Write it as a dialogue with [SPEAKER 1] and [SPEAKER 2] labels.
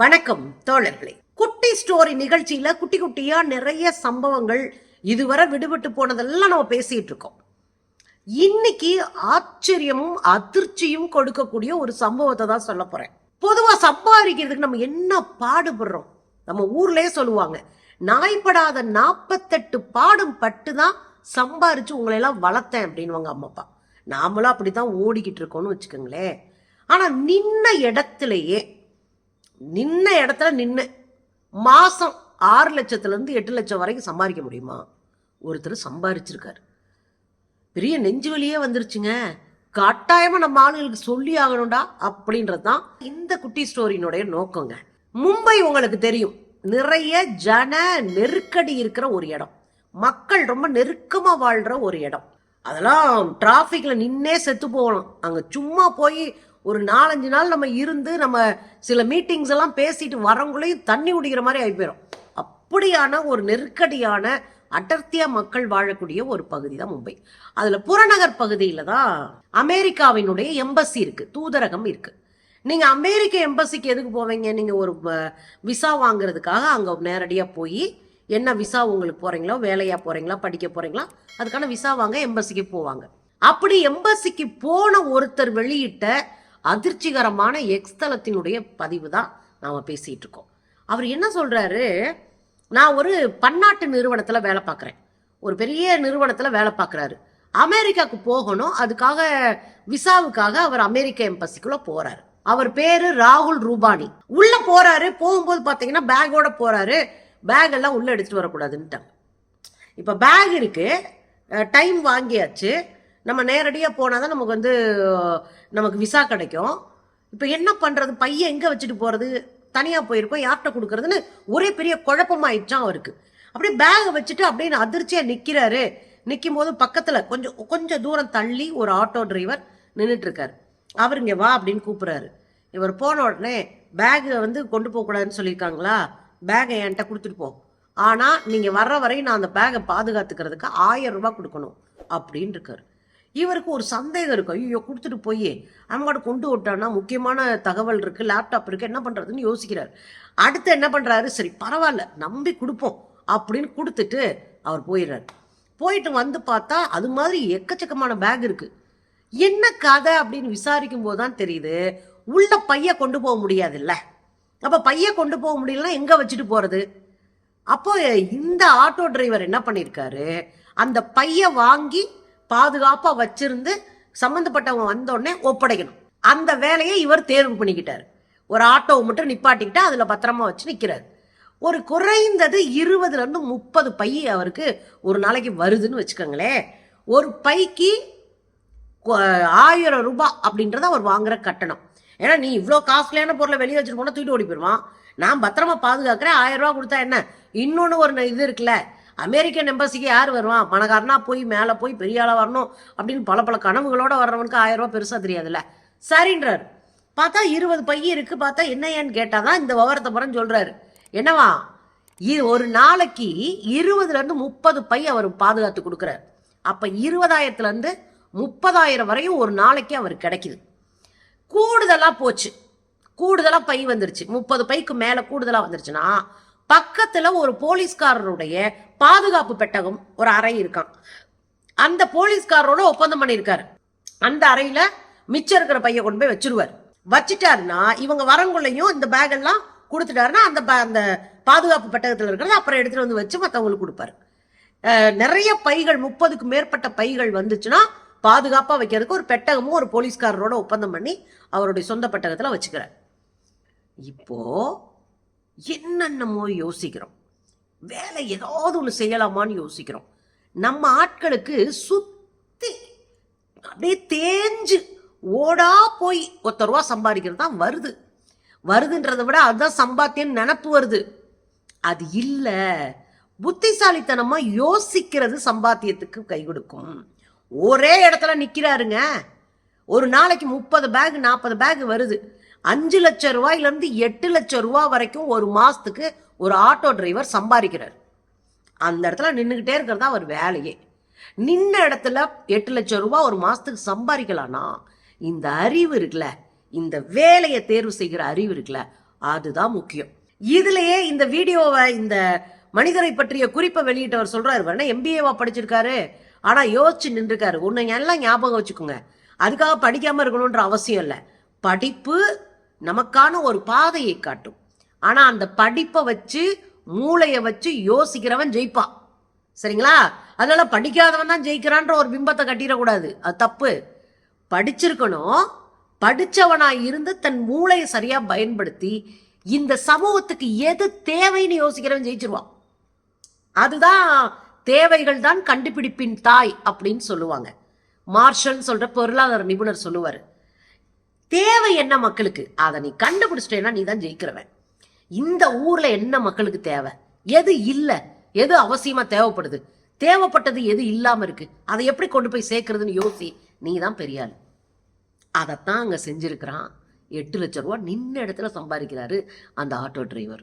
[SPEAKER 1] வணக்கம் தோழர்களே. குட்டி ஸ்டோரி நிகழ்ச்சியில குட்டி குட்டியா நிறைய சம்பவங்கள் இதுவரை விடுபட்டு போனதெல்லாம் நம்ம பேசிட்டு இருக்கோம். இன்னைக்கு ஆச்சரியமும் அதிர்ச்சியும் கொடுக்கக்கூடிய ஒரு சம்பவத்தை தான் சொல்ல போறேன். பொதுவா சம்பாதிக்கிறதுக்கு நம்ம என்ன பாடுபடுறோம்? நம்ம ஊர்லயே சொல்லுவாங்க நாய்ப்படாத நாற்பத்தெட்டு பாடும் பட்டு தான் சம்பாரிச்சு உங்களை எல்லாம் வளர்த்தேன் அப்படின்னுவாங்க அம்மா அப்பா. நாமளும் அப்படித்தான் ஓடிக்கிட்டு இருக்கோம்னு வச்சுக்கோங்களேன். ஆனா நின்ன இடத்துலயே நின்ன இடத்துல நின்று மாதம் ஆறு லட்சத்துலேருந்து எட்டு லட்சம் வரைக்கும் சம்பாதிக்க முடியுமா? ஒருத்தர் சம்பாரிச்சிருக்காரு பெரிய நெஞ்சு வலியே வந்துருச்சுங்க. கட்டாயமாக நம்ம ஆளுங்களுக்கு சொல்லி ஆகணும்டா அப்படின்றது தான் இந்த குட்டி ஸ்டோரியினுடைய நோக்கங்க. மும்பை உங்களுக்கு தெரியும். நிறைய ஜன நெருக்கடி இருக்கிற ஒரு இடம். மக்கள் ரொம்ப நெருக்கமாக வாழ்கிற ஒரு இடம். அதெல்லாம் டிராஃபிக்கில் நின்னே செத்து போகலாம். அங்கே சும்மா போய் ஒரு நாலஞ்சு நாள் நம்ம இருந்து நம்ம சில மீட்டிங்ஸ் எல்லாம் பேசிட்டு வரவங்களையும் தண்ணி குடிக்கிற மாதிரி ஆகி போயிடும் அப்படியான ஒரு நெருக்கடியான அடர்த்தியாக மக்கள் வாழக்கூடிய ஒரு பகுதி தான் மும்பை. அதில் புறநகர் பகுதியில் தான் அமெரிக்காவினுடைய எம்பசி இருக்குது தூதரகம் இருக்குது நீங்கள் அமெரிக்க எம்பசிக்கு எதுக்கு போவீங்க? நீங்கள் ஒரு விசா வாங்குறதுக்காக அங்கே நேரடியாக போய் என்ன விசா உங்களுக்கு போகிறீங்களோ வேலையாக போகிறீங்களா படிக்க போகிறீங்களா அதுக்கான விசா வாங்க எம்பசிக்கு போவாங்க. அப்படி எம்பசிக்கு போன ஒருத்தர் வெளியிட்ட அதிர்ச்சிகரமான எக்ஸ்தலத்தினுடைய பதிவு தான் நாம் பேசிகிட்டு இருக்கோம். அவர் என்ன சொல்கிறாரு நான் ஒரு பன்னாட்டு நிறுவனத்தில் வேலை பார்க்குறேன். ஒரு பெரிய நிறுவனத்தில் வேலை பார்க்குறாரு. அமெரிக்காவுக்கு போகணும் அதுக்காக விசாவுக்காக அவர் அமெரிக்க எம்பசிக்குள்ளே போகிறாரு அவர் பேரு ராகுல் ரூபானி. உள்ள போறாரு போகும்போது பாத்தீங்கன்னா பேக்கோட போறாரு. பேக் எல்லாம் உள்ள எடுத்துட்டு வரக்கூடாதுன்ட்டாங்க இப்ப பேக் இருக்கு டைம் வாங்கியாச்சு. நம்ம நேரடியாக போனால் தான் நமக்கு வந்து நமக்கு விசா கிடைக்கும். இப்போ என்ன பண்ணுறது பையன் எங்கே வச்சுட்டு போகிறது தனியாக போயிருக்கோம் யார்கிட்ட கொடுக்கறதுன்னு ஒரே பெரிய குழப்பமாயிடுச்சான் அவருக்கு. அப்படியே பேகை வச்சுட்டு அப்படியே அதிர்ச்சியாக நிற்கிறாரு நிற்கும் போது பக்கத்தில் கொஞ்சம் கொஞ்சம் தூரம் தள்ளி ஒரு ஆட்டோ டிரைவர் நின்றுட்டுருக்கார் அவர் இங்கே வா அப்படின்னு கூப்பிட்றாரு. இவர் போன உடனே பேகை வந்து கொண்டு போகக்கூடாதுன்னு சொல்லியிருக்காங்களா? பேகை என்கிட்ட கொடுத்துட்டு போ. ஆனால் நீங்கள் வர்ற வரையும் நான் அந்த பேகை பாதுகாத்துக்கிறதுக்கு ஆயிரம் ரூபாய் கொடுக்கணும். அப்படின்னு இருக்காரு இவருக்கு ஒரு சந்தேகம் இருக்கும் ஐயோ கொடுத்துட்டு போய். அவங்கள்ட்ட கொண்டு விட்டான்னா முக்கியமான தகவல் இருக்குது லேப்டாப் இருக்குது என்ன பண்ணுறதுன்னு யோசிக்கிறார். அடுத்து என்ன பண்ணுறாரு சரி பரவாயில்ல நம்பி கொடுப்போம் அப்படின்னு கொடுத்துட்டு அவர் போயிடுறாரு. போயிட்டு வந்து பார்த்தா அது மாதிரி எக்கச்சக்கமான பேக் இருக்குது என்ன கதை அப்படின்னு விசாரிக்கும் போது தான் தெரியுது. உள்ள பைய கொண்டு போக முடியாதுல்ல. அப்போ பைய கொண்டு போக முடியலன்னா எங்கே வச்சுட்டு போகிறது அப்போ இந்த ஆட்டோ டிரைவர் என்ன பண்ணியிருக்காரு அந்த பைய வாங்கி பாதுகாப்பாக வச்சிருந்து சம்மந்தப்பட்டவங்க வந்தோடனே ஒப்படைக்கணும். அந்த வேலையை இவர் தேர்வு பண்ணிக்கிட்டார். ஒரு ஆட்டோவை மட்டும் நிப்பாட்டிக்கிட்டு அதில் பத்திரமா வச்சு நிற்கிறார் ஒரு குறைந்தது இருபதுலேருந்து முப்பது பை அவருக்கு ஒரு நாளைக்கு வருதுன்னு வச்சுக்கோங்களேன். ஒரு பைக்கு ஆயிரம் ரூபாய் அப்படின்றத அவர் வாங்குற கட்டணம். ஏன்னா நீ இவ்வளோ காஸ்ட்லியான பொருளை வெளியே வச்சுட்டு போனால் தூக்கிட்டு ஓடி போயிடுவான் நான் பத்திரமா பாதுகாக்கிறேன். ஆயிரம் ரூபா கொடுத்தா என்ன? இன்னொன்று ஒரு இது இருக்குல்ல. அமெரிக்கன் எம்பசிக்கு யார் வருவான்? பணக்காரனா போய் மேலே போய் பெரிய ஆளாக வரணும் அப்படின்னு பல பல கனவுகளோட வர்றவனுக்கு ஆயிரம் ரூபா பெருசாக தெரியாதுல்ல. சரின்றார். பார்த்தா இருபது பை இருக்கு. பார்த்தா என்ன ஏன்னு கேட்டாதான் இந்த விவரத்தை புறம் சொல்கிறாரு என்னவா? இ- ஒரு நாளைக்கு இருபதுலேருந்து முப்பது பை அவர் பாதுகாத்து கொடுக்குறாரு. அப்போ இருபதாயிரத்துலேருந்து முப்பதாயிரம் வரையும் ஒரு நாளைக்கு அவர் கிடைக்குது. கூடுதலாக போச்சு. கூடுதலாக பை வந்துருச்சு. முப்பது பைக்கு மேலே கூடுதலாக வந்துருச்சுன்னா பக்கத்துல ஒரு போலீஸ்காரருடைய பாதுகாப்பு பெட்டகம் ஒரு அறை இருக்கான் அந்த போலீஸ்காரரோட ஒப்பந்தம் பண்ணியிருக்காரு. அந்த அறையில மிச்சம் இருக்கிற பைய கொண்டு போய் வச்சிருவார். வச்சுட்டாருன்னா இவங்க வரங்குள்ளையும் இந்த பேக் எல்லாம் கொடுத்துட்டாருன்னா அந்த அந்த பாதுகாப்பு பெட்டகத்தில் இருக்கிறத அப்புறம் எடுத்துட்டு வந்து வச்சு மற்றவங்களுக்கு கொடுப்பாரு. நிறைய பைகள் முப்பதுக்கு மேற்பட்ட பைகள் வந்துச்சுன்னா பாதுகாப்பா வைக்கிறதுக்கு ஒரு பெட்டகமும் ஒரு போலீஸ்காரரோட ஒப்பந்தம் பண்ணி அவருடைய சொந்த பெட்டகத்துல வச்சுக்கிறார். இப்போ என்னென்னமோ யோசிக்கிறோம். வேலை ஏதாவது ஒன்று செய்யலாமான்னு யோசிக்கிறோம். நம்ம ஆட்களுக்கு சுற்றி அப்படியே தேஞ்சு ஓடா போய் ஒத்த ரூபா சம்பாதிக்கிறது தான் வருது. வருதுன்றதை விட அதுதான் சம்பாத்தியம் நினப்பு வருது. அது இல்லை. புத்திசாலித்தனமாக யோசிக்கிறது சம்பாத்தியத்துக்கு கை கொடுக்கும். ஒரே இடத்துல நிற்கிறாருங்க ஒரு நாளைக்கு முப்பது பேக் நாற்பது பேக் வருது. அஞ்சு லட்சம் ரூபாயிலேருந்து எட்டு லட்சம் ரூபா வரைக்கும் ஒரு மாதத்துக்கு ஒரு ஆட்டோ டிரைவர் சம்பாதிக்கிறார். அந்த இடத்துல நின்றுக்கிட்டே இருக்கிறது தான் அவர் வேலையே. நின்ன இடத்துல எட்டு லட்சம் ரூபா ஒரு மாதத்துக்கு சம்பாதிக்கலாம்னா இந்த அறிவு இருக்குல்ல இந்த வேலையை தேர்வு செய்கிற அறிவு இருக்குல்ல அதுதான் முக்கியம். இதுலயே இந்த வீடியோவை இந்த மனிதரை பற்றிய குறிப்பை வெளியிட்டவர் சொல்றாரு வேணா எம்பிஏவா படிச்சிருக்காரு. ஆனா யோசிச்சு நின்றுருக்காரு. உன்னை எல்லாம் ஞாபகம் வச்சுக்கோங்க. அதுக்காக படிக்காம இருக்கணும்ன்ற அவசியம் இல்லை. படிப்பு நமக்கான ஒரு பாதையை காட்டும். ஆனா அந்த படிப்பை வச்சு மூளையை வச்சு யோசிக்கிறவன் ஜெயிப்பான் சரிங்களா? அதனால படிக்காதவன் தான் ஜெயிக்கிறான்ற ஒரு பிம்பத்தை கட்டிடக்கூடாது. அது தப்பு. படிச்சிருக்கணும். படிச்சவனா இருந்து தன் மூளையை சரியா பயன்படுத்தி இந்த சமூகத்துக்கு எது தேவைன்னு யோசிக்கிறவன் ஜெயிச்சிருவான். அதுதான் தேவைகள் தான் கண்டுபிடிப்பின் தாய் அப்படின்னு சொல்லுவாங்க. மார்ஷல் சொல்ற பொருளாதார நிபுணர் சொல்லுவார். தேவை என்ன மக்களுக்கு? அதை நீ கண்டுபிடிச்சிட்டேன்னா நீ தான் ஜெயிக்கிறவன். இந்த ஊர்ல என்ன மக்களுக்கு தேவை? எது இல்லை? எது அவசியமா தேவைப்படுது? தேவைப்பட்டது எது இல்லாம இருக்கு? அதை எப்படி கொண்டு போய் சேர்க்கறதுன்னு யோசி நீ தான் பெரிய அதைத்தான் அங்க செஞ்சிருக்கிறான். எட்டு லட்ச ரூபா நின்ன இடத்துல சம்பாதிக்கிறாரு அந்த ஆட்டோ டிரைவர்.